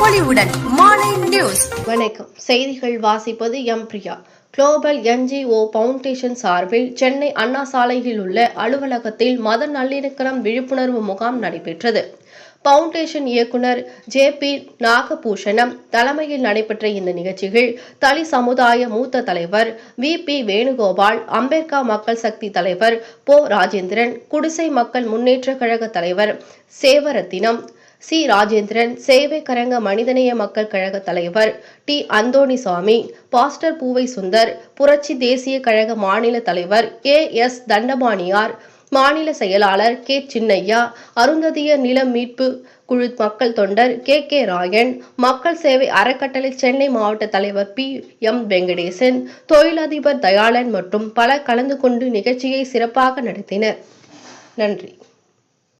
பொலிவுடன் நியூஸ். வணக்கம். செய்திகள் வாசிப்பது M Priya. Global NGO foundation சார்பில் சென்னை அண்ணா சாலையில் உள்ள அலுவலகத்தில் மத நல்லிணக்கம் விழிப்புணர்வு முகாம் நடைபெற்றது. பவுண்டேஷன் இயக்குனர் ஜே பி நாகபூஷணம் தலைமையில் நடைபெற்ற இந்த நிகழ்ச்சியில் தலி சமுதாய மூத்த தலைவர் வி பி வேணுகோபால் அம்பேத்கர் மக்கள் சக்தி தலைவர் போ ராஜேந்திரன் குடிசை மக்கள் முன்னேற்ற கழக தலைவர் சேவரத்தினம் சி. ராஜேந்திரன் சேவை கரங்க மனிதநேய மக்கள் கழக தலைவர் டி. அந்தோணிசாமி பாஸ்டர் பூவை சுந்தர் புரட்சி தேசிய கழக மாநில தலைவர் கே. எஸ். தண்டபாணியார் மாநில செயலாளர் கே. சின்னையா அருந்ததிய நில மீட்பு குழு மக்கள் தொண்டர் கே. கே. ராயன் மக்கள் சேவை அறக்கட்டளை சென்னை மாவட்ட தலைவர் பி. எம். வெங்கடேசன் தொழிலதிபர் தயாளன் மற்றும் பலர் கலந்து கொண்டு நிகழ்ச்சியை சிறப்பாக நடத்தினர். நன்றி.